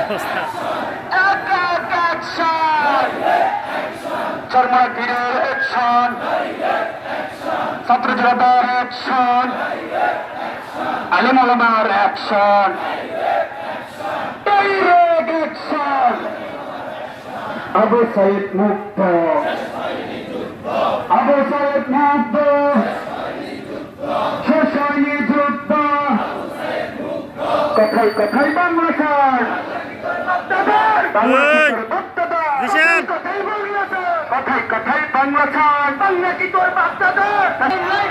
অবস্থা এক এক অ্যাকশন চরমা বীরের অ্যাকশন ছাত্র জনতার action Alim আলমার action direct action Abu Sayeed মুক্ত আবু সাইদ মুক্ত কথাই কথাই বাংলা স্যার! কথাই কথাই বাংলা স্যার বাংলা কি তোর বাচ্চাদের